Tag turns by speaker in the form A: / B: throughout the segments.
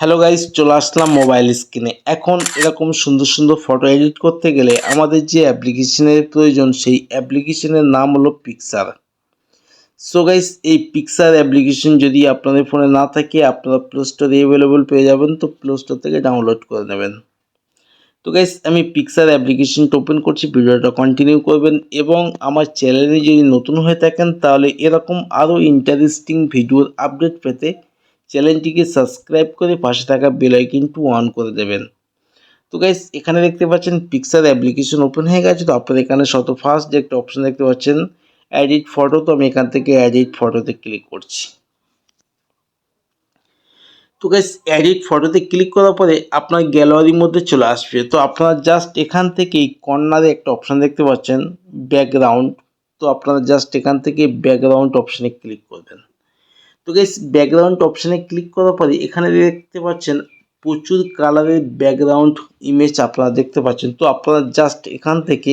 A: Hello guys চলে আসলাম mobile স্ক্রিনে এখন এরকম সুন্দর সুন্দর ফটো এডিট করতে গেলে আমাদের যে অ্যাপ্লিকেশনের প্রয়োজন, সেই অ্যাপ্লিকেশনের নাম হলো পিকচার সো গাইস এই পিকচার অ্যাপ্লিকেশন যদি আপনাদের ফোনে না থাকে, আপনারা প্লে স্টোরে অ্যাভেলেবল পেয়ে যাবেন, তো প্লে স্টোর থেকে ডাউনলোড করে নেবেন। তো গাইস আমি পিকচার অ্যাপ্লিকেশনটা ওপেন করছি, ভিডিওটা কন্টিনিউ করবেন এবং আমার চ্যানেলে যদি নতুন হয়ে থাকেন, তাহলে এরকম আরও ইন্টারেস্টিং ভিডিওর আপডেট পেতে চ্যানেলটিকে সাবস্ক্রাইব করে পাশে থাকা বেল আইকনটি অন করে দেবেন। তো গাইস এখানে দেখতে পাচ্ছেন পিকচার অ্যাপ্লিকেশন ওপেন হয়ে গেছে। তো আপনারা এখানে শত ফার্স্ট যে একটা অপশন দেখতে পাচ্ছেন এডিট ফটো তো আমি এখান থেকে এডিট ফটোতে ক্লিক করছি। তো গাইস এডিট ফটোতে ক্লিক করার পরে আপনার গ্যালারির মধ্যে চলে আসবে। তো আপনারা জাস্ট এখান থেকে কর্নারে একটা অপশন দেখতে পাচ্ছেন ব্যাকগ্রাউন্ড তো আপনারা জাস্ট এখান থেকে ব্যাকগ্রাউন্ড অপশনে ক্লিক করবেন। তো গাইস ব্যাকগ্রাউন্ড অপশানে ক্লিক করার পরে এখানে দেখতে পাচ্ছেন প্রচুর কালারের ব্যাকগ্রাউন্ড ইমেজ আপনারা দেখতে পাচ্ছেন। তো আপনারা জাস্ট এখান থেকে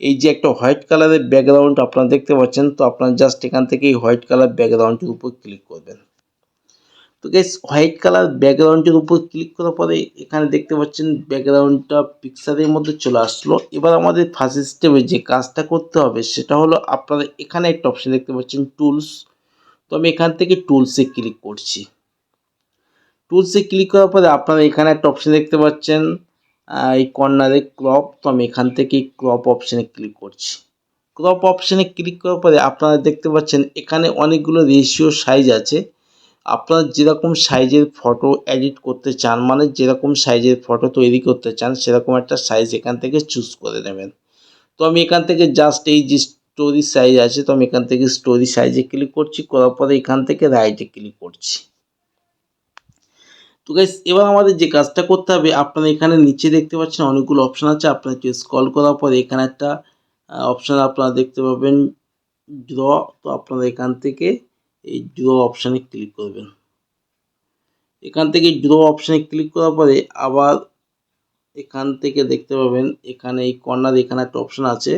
A: এই যে একটা হোয়াইট কালারের ব্যাকগ্রাউন্ড আপনারা দেখতে পাচ্ছেন, তো আপনারা জাস্ট এখান থেকে এই হোয়াইট কালার ব্যাকগ্রাউন্ডের উপর ক্লিক করবেন। তো গাইস হোয়াইট কালার ব্যাকগ্রাউন্ডের উপর ক্লিক করার পরে এখানে দেখতে পাচ্ছেন ব্যাকগ্রাউন্ডটা পিকচারের মধ্যে চলে আসলো। এবার আমাদের ফার্স্ট স্টেপে যে কাজটা করতে হবে, সেটা হলো আপনারা এখানে একটা অপশন দেখতে পাচ্ছেন টুলস তো আমি এখান থেকে টুলসে ক্লিক করছি। টুলসে ক্লিক করার পরে আপনারা এখানে একটা অপশান দেখতে পাচ্ছেন এই কর্নারে ক্রপ তো আমি এখান থেকে ক্রপ অপশানে ক্লিক করছি। ক্রপ অপশানে ক্লিক করার পরে আপনারা দেখতে পাচ্ছেন এখানে অনেকগুলো রেশিও সাইজ আছে। আপনারা যেরকম সাইজের ফটো এডিট করতে চান মানে যেরকম সাইজের ফটো তৈরি করতে চান, সেরকম একটা সাইজ এখান থেকে চুজ করে নেবেন। তো আমি এখান থেকে জাস্ট এই যে স্টোরি সাইজ আছে, তো আমি এখান থেকে স্টোরি সাইজে ক্লিক করছি, করার পরে এখান থেকে রাইটে ক্লিক করছি। তো গাইস এবার আমাদের যে কাজটা করতে হবে, আপনারা এখানে নিচে দেখতে পাচ্ছেন অনেকগুলো অপশান আছে, আপনারা একটু স্ক্রল করার পরে এখানে একটা অপশান আপনারা দেখতে পাবেন ড্র তো আপনারা এখান থেকে এই ড্র অপশানে ক্লিক করবেন। এখান থেকে ড্র অপশানে ক্লিক করার পরে আবার এখান থেকে দেখতে পাবেন, এখানে এই কর্নার এখানে একটা অপশান আছে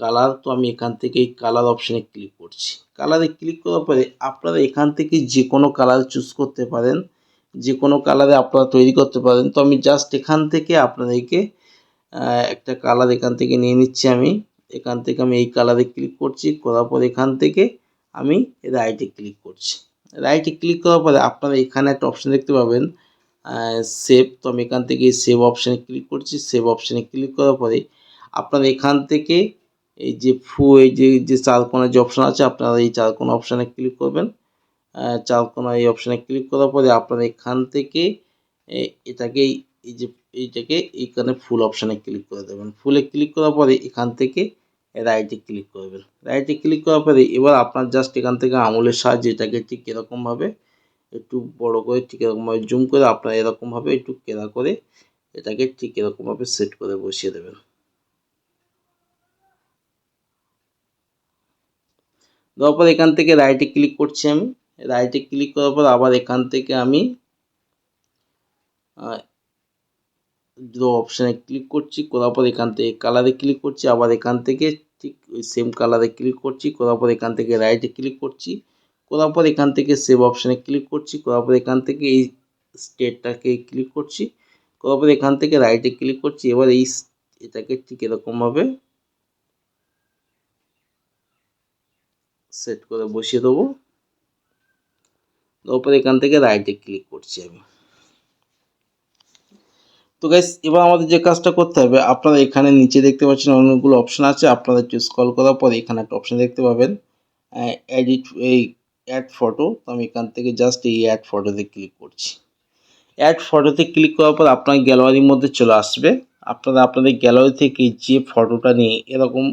A: কালার তো আমি এখান থেকে এই কালার অপশানে ক্লিক করছি। কালারে ক্লিক করার পরে আপনারা এখান থেকে যে কোনো কালার চুজ করতে পারেন, যে কোনো কালারে আপনারা তৈরি করতে পারেন। তো আমি জাস্ট এখান থেকে আপনাদেরকে একটা কালার এখান থেকে নিয়ে নিচ্ছি আমি। এখান থেকে আমি এই কালারে ক্লিক করছি, করার পর এখান থেকে আমি রাইটে ক্লিক করছি। রাইটে ক্লিক করার পরে আপনারা এখানে একটা অপশান দেখতে পাবেন সেভ তো আমি এখান থেকে সেভ অপশানে ক্লিক করছি। সেভ অপশানে ক্লিক করার পরে আপনারা এখান থেকে এই যে ফু, এই যে যে চারকোনা যে অপশান আছে, আপনারা এই চারকোনা অপশানে ক্লিক করবেন। চারকোনা এই অপশানে ক্লিক করার পরে আপনারা এখান থেকে এটাকে এই যে, এইটাকে এইখানে ফুল অপশানে ক্লিক করে দেবেন। ফুলে ক্লিক করার পরে এখান থেকে রাইটে ক্লিক করবেন। রাইটে ক্লিক করার পরে এবার আপনার জাস্ট এখান থেকে আঙুলের সাহায্যে এটাকে ঠিক এরকমভাবে একটু বড় করে ঠিক এরকমভাবে জুম করে আপনারা এরকমভাবে একটু কেনা করে এটাকে ঠিক এরকমভাবে সেট করে বসিয়ে দেবেন। দেওয়ার পর এখান থেকে রাইটে ক্লিক করছি আমি। রাইটে ক্লিক করার পর আবার এখান থেকে আমি ড্র অপশানে ক্লিক করছি। করার পর এখান থেকে কালারে ক্লিক করছি। আবার এখান থেকে ঠিক ওই সেম কালারে ক্লিক করছি। করার পর এখান থেকে রাইটে ক্লিক করছি। করার পর এখান থেকে সেভ অপশানে ক্লিক করছি। করার পর এখান থেকে এই স্টেটটাকে ক্লিক করছি। করার পর এখান থেকে রাইটে ক্লিক করছি। এবার এই এটাকে ঠিক এরকমভাবে সেট করে বসিয়ে দেবো। তারপর এখান থেকে রাইটে ক্লিক করছি আমি। তো গাইস এবার আমাদের যে কাজটা করতে হবে, আপনারা এখানে নিচে দেখতে পাচ্ছেন অনেকগুলো অপশন আছে, আপনারা একটু স্ক্রল করার পর এখানে একটা অপশন দেখতে পাবেন। এডিট এই অ্যাড ফটো তো আমি এখান থেকে জাস্ট এই অ্যাড ফটোতে ক্লিক করছি। অ্যাড ফটোতে ক্লিক করার পর আপনার গ্যালারির মধ্যে চলে আসবে। আপনারা আপনাদের গ্যালারি থেকে যে ফটোটা নিয়ে এরকম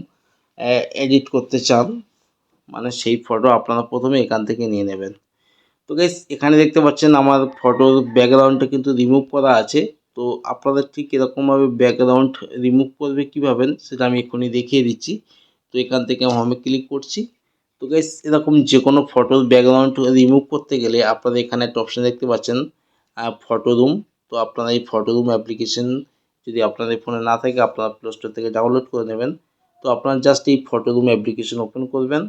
A: এডিট করতে চান মানে সেই ফটো আপনারা প্রথমে এখান থেকে নিয়ে নেবেন। তো গাইস এখানে দেখতে পাচ্ছেন আমার ফটোর ব্যাকগ্রাউন্ডটা কিন্তু রিমুভ করা আছে। তো আপনাদের ঠিক এরকমভাবে ব্যাকগ্রাউন্ড রিমুভ করবে কীভাবে সেটা আমি এক্ষুনি দেখিয়ে দিচ্ছি। তো এখান থেকে আমি হোমে ক্লিক করছি। তো গাইস এরকম যে কোনো ফটোর ব্যাকগ্রাউন্ড রিমুভ করতে গেলে আপনারা এখানে একটা অপশান দেখতে পাচ্ছেন ফটো রুম তো আপনারা এই ফটো রুম অ্যাপ্লিকেশন যদি আপনাদের ফোনে না থাকে, আপনারা প্লে স্টোর থেকে ডাউনলোড করে নেবেন। তো আপনারা জাস্ট এই ফটো রুম অ্যাপ্লিকেশন ওপেন করবেন।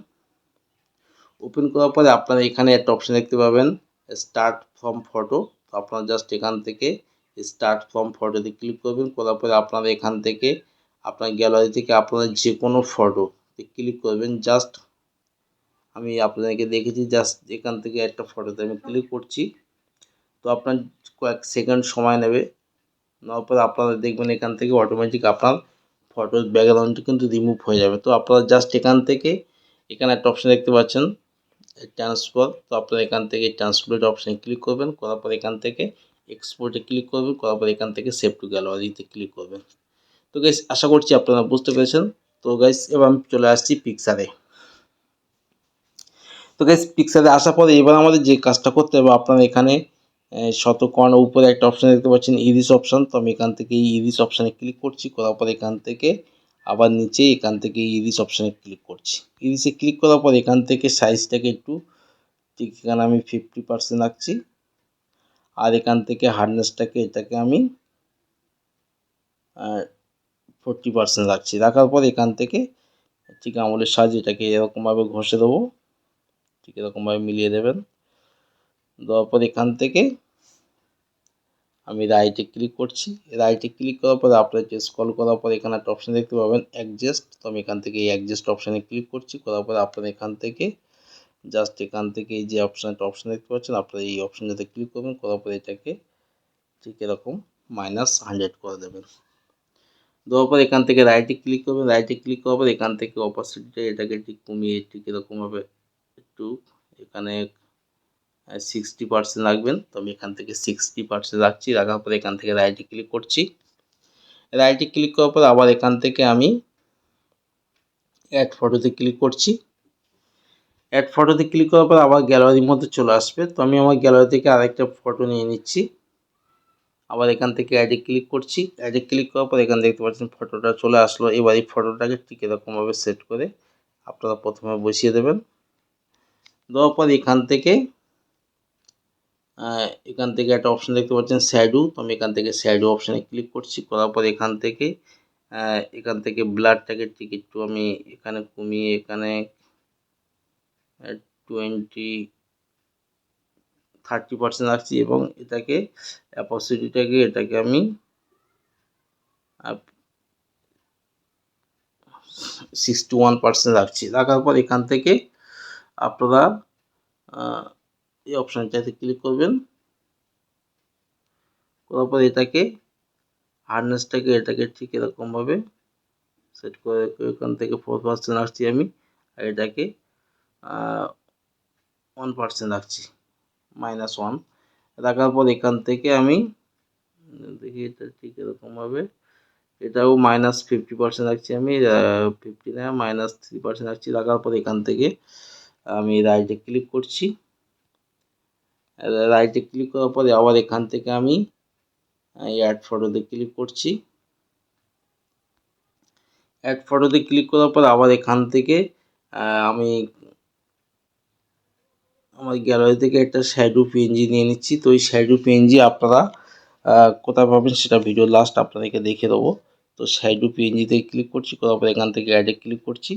A: ওপেন করার পরে আপনারা এখানে একটা অপশান দেখতে পাবেন স্টার্ট ফ্রম ফটো তো আপনারা জাস্ট এখান থেকে স্টার্ট ফ্রম ফটোতে ক্লিক করবেন, করার পরে আপনারা এখান থেকে আপনার গ্যালারি থেকে আপনারা যে কোনো ফটো ক্লিক করবেন। জাস্ট আমি আপনাদেরকে দেখেছি জাস্ট এখান থেকে একটা ফটোতে আমি ক্লিক করছি। তো আপনার কয়েক সেকেন্ড সময় নেবে, নেওয়ার পরে আপনারা দেখবেন এখান থেকে অটোমেটিক আপনার ফটোর ব্যাকগ্রাউন্ডটি কিন্তু রিমুভ হয়ে যাবে। তো আপনারা জাস্ট এখান থেকে এখানে একটা অপশন দেখতে পাচ্ছেন ট্রান্সফার তো আপনারা এখান থেকে ট্রান্সপ্লেট অপশানে ক্লিক করবেন, করার পর এখান থেকে এক্সপোর্টে ক্লিক করবেন, করার পর এখান থেকে সেভ টু গ্যালারিতে ক্লিক করবেন। তো গাইস আশা করছি আপনারা বুঝতে পেরেছেন। তো গাইস এবার আমি চলে আসছি পিকচারে তো গাইস পিকচারে আসার পরে এবার আমাদের যে কাজটা করতে হবে, আপনারা এখানে শতকর্ণ উপরে একটা অপশান দেখতে পাচ্ছেন ইরিস অপশান তো আমি এখান থেকে এই ইরিস অপশানে ক্লিক করছি, করার পর এখান থেকে আবার নিচে এখান থেকে ইরিস অপশানে ক্লিক করছি। ইরিসে ক্লিক করার পর এখান থেকে সাইজটাকে একটু ঠিক এখানে আমি ফিফটি পার্সেন্ট রাখছি আর এখান থেকে হার্ডনেসটাকে এটাকে আমি ফোরটি পার্সেন্ট রাখছি রাখার পর এখান থেকে ঠিক আমলের সাহায্যে এটাকে এরকমভাবে ঘষে দেবো। ঠিক এরকমভাবে মিলিয়ে দেবেন। দেওয়ার পর এখান থেকে আমি রাইটে ক্লিক করছি। রাইটে ক্লিক করার পরে আপনার যে স্কল করার পর এখানে একটা অপশান দেখতে পাবেন অ্যাডজাস্ট তো আমি এখান থেকে এই অ্যাডজাস্ট অপশানে ক্লিক করছি। করার পরে আপনার এখান থেকে জাস্ট এখান থেকে এই যে অপশান একটা অপশান দেখতে পাচ্ছেন, আপনারা এই অপশানটাতে ক্লিক করবেন। করার পরে এটাকে ঠিক এরকম মাইনাস হান্ড্রেড করে দেবেন। দেওয়ার পর এখান থেকে রাইটে ক্লিক করবেন। রাইটে ক্লিক করার পর এখান থেকে অপোজিটে এটাকে ঠিক কমিয়ে ঠিক এরকমভাবে একটু এখানে সিক্সটি পার্সেন্ট রাখবেন। তো আমি এখান থেকে সিক্সটি পার্সেন্ট রাখছি। রাখার পরে এখান থেকে রাইটে ক্লিক করছি। রাইটে ক্লিক করার পর আবার এখান থেকে আমি অ্যাড ফটোতে ক্লিক করছি। অ্যাড ফটোতে ক্লিক করার পর আবার গ্যালারির মধ্যে চলে আসবে। তো আমি আমার গ্যালারি থেকে আরেকটা ফটো নিয়ে নিচ্ছি। আবার এখান থেকে অ্যাডে ক্লিক করছি। অ্যাডে ক্লিক করার পর এখানে দেখতে পাচ্ছেন ফটোটা চলে আসলো। এবার এই ফটোটাকে ঠিক এরকমভাবে সেট করে আপনারা প্রথমে বসিয়ে দেবেন। দেওয়ার পর এখান থেকে এখান থেকে একটা অপশান দেখতে পাচ্ছেন স্যাডু তো আমি এখান থেকে স্যাডু অপশানে ক্লিক করছি। করার পর এখান থেকে এখান থেকে ব্লাডটাকে ঠিক একটু আমি এখানে কমিয়ে এখানে টোয়েন্টি থার্টি পার্সেন্ট রাখছি এবং এটাকে অ্যাপোসিটিটাকে এটাকে আমি সিক্সটি ওয়ান পার্সেন্ট রাখছি। রাখার পর এখান থেকে আপনারা এই অপশানটাতে ক্লিক করবেন। করার পর এটাকে হার্ডনেসটাকে এটাকে ঠিক এরকমভাবে সেট করে এখান থেকে ফোর পার্সেন্ট রাখছি আমি, আর এটাকে ওয়ান পার্সেন্ট রাখছি মাইনাস ওয়ান রাখার পর এখান থেকে আমি, দেখি এটা ঠিক এরকমভাবে, এটাও মাইনাস ফিফটি পার্সেন্ট রাখছি আমি ফিফটি না মাইনাস থ্রি পার্সেন্ট রাখছি। রাখার পর এখান থেকে আমি রাইটে ক্লিক করছি। রাইটে ক্লিক করার পরে আবার এখান থেকে আমি অ্যাড ফটোতে ক্লিক করছি। অ্যাড ফটোতে ক্লিক করার পর আবার এখান থেকে আমি আমার গ্যালারি থেকে একটা শ্যাডো পিএনজি নিয়ে নিচ্ছি। তো ওই শ্যাডো পিএনজি আপনারা কোথায় পাবেন সেটা ভিডিও লাস্ট আপনাদেরকে দেখে দেবো। তো শ্যাডো পিএনজিতে ক্লিক করছি, করার পর এখান থেকে অ্যাডে ক্লিক করছি।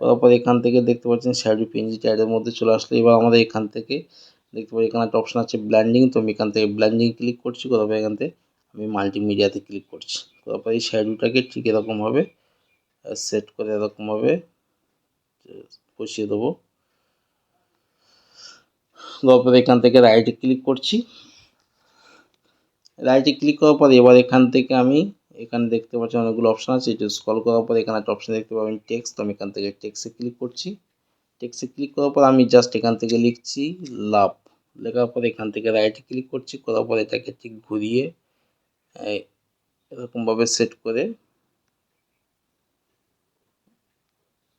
A: করার পর এখান থেকে দেখতে পাচ্ছেন শ্যাডো পিএনজিটা অ্যাডের মধ্যে চলে আসলো। এবার আমাদের এখান থেকে দেখতে পাচ্ছি, এখানে একটা অপশান আছে ব্ল্যান্ডিং তো আমি এখান থেকে ব্ল্যান্ডিং ক্লিক করছি পর এখান থেকে আমি মাল্টিমিডিয়াতে ক্লিক করছি। পর এই শ্যাডোটাকে ঠিক এরকমভাবে সেট করে এরকমভাবে বসিয়ে দেবো। তারপর এখান থেকে রাইটে ক্লিক করছি। রাইটে ক্লিক করার পর এবার এখান থেকে আমি, এখানে দেখতে পাচ্ছি অনেকগুলো অপশান আছে এটা স্ক্রল করার পর এখানে একটা অপশান দেখতে পাবেন টেক্সট আমি এখান থেকে টেক্সে ক্লিক করছি। টেক্সে ক্লিক করার পর আমি জাস্ট এখান থেকে লিখছি লাভ লেখার পর এখান থেকে রাইটে ক্লিক করছি, করার পর এটাকে ঠিক ঘুরিয়ে এরকমভাবে সেট করে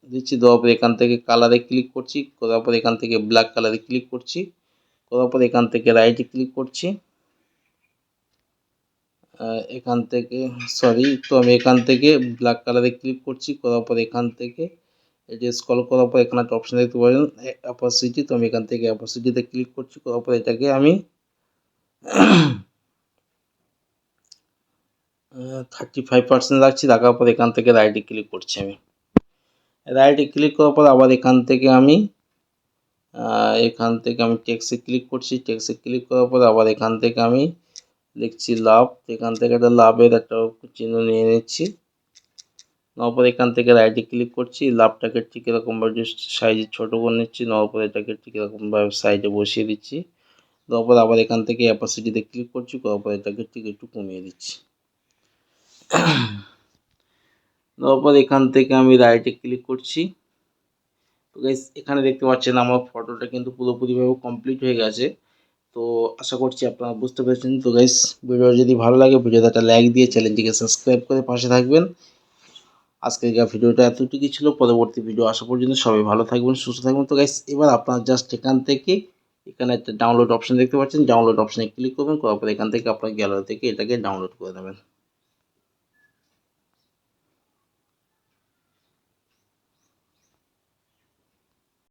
A: দিচ্ছি। দেওয়ার পর এখান থেকে কালারে ক্লিক করছি, করার পর এখান থেকে ব্ল্যাক কালারে ক্লিক করছি, করার পর এখান থেকে রাইটে ক্লিক করছি। এখান থেকে সরি তো আমি এখান থেকে ব্ল্যাক কালারে ক্লিক করছি, করার পর এখান থেকে এই যে স্কল করার পর এখানে একটা অপশান দেখতে পাবেন। অ্যাপাসিটি তো আমি এখান থেকে অ্যাপাসিটিতে ক্লিক করছি। করার পর এটাকে আমি থার্টি ফাইভ পার্সেন্ট রাখছি। রাখার পর এখান থেকে রাইটে ক্লিক করছি আমি। রাইটে ক্লিক করার পর আবার এখান থেকে আমি এখান থেকে আমি টেক্সে ক্লিক করছি। টেক্সে ক্লিক করার পর আবার এখান থেকে আমি লিখছি লাভ। এখান থেকে একটা লাভের একটা চিহ্ন নিয়ে নিচ্ছি। নেওয়ার পরে এখান থেকে রাইটে ক্লিক করছি, লাভটাকে ঠিক এরকমভাবে সাইজে ছোটো করে নিচ্ছি নেওয়ার পরে এটাকে ঠিক এরকমভাবে সাইডে বসিয়ে দিচ্ছি। তারপর আবার এখান থেকে অ্যাপাসিটিতে ক্লিক করছি করার পরে এটাকে ঠিক একটু কমিয়ে দিচ্ছি। তারপর এখান থেকে আমি রাইটে ক্লিক করছি। তো গাইস এখানে দেখতে পাচ্ছেন আমার ফটোটা কিন্তু পুরোপুরিভাবে কমপ্লিট হয়ে গেছে। তো আশা করছি আপনারা বুঝতে পেরেছেন। তো গাইস ভিডিও যদি ভালো লাগে, ভিডিওতে একটা লাইক দিয়ে চ্যানেলটিকে সাবস্ক্রাইব করে পাশে থাকবেন। আজকের গা ভিডিওটা এতটুকুই ছিল, পরবর্তী ভিডিও আসা পর্যন্ত সবাই ভালো থাকবেন, সুস্থ থাকবেন। তো গাইস এবার আপনার জাস্ট এখান থেকে, এখানে একটা ডাউনলোড অপশন দেখতে পাচ্ছেন। ডাউনলোড অপশানে ক্লিক করবেন, করার পর এখান থেকে আপনার গ্যালারি থেকে এটাকে ডাউনলোড করে নেবেন।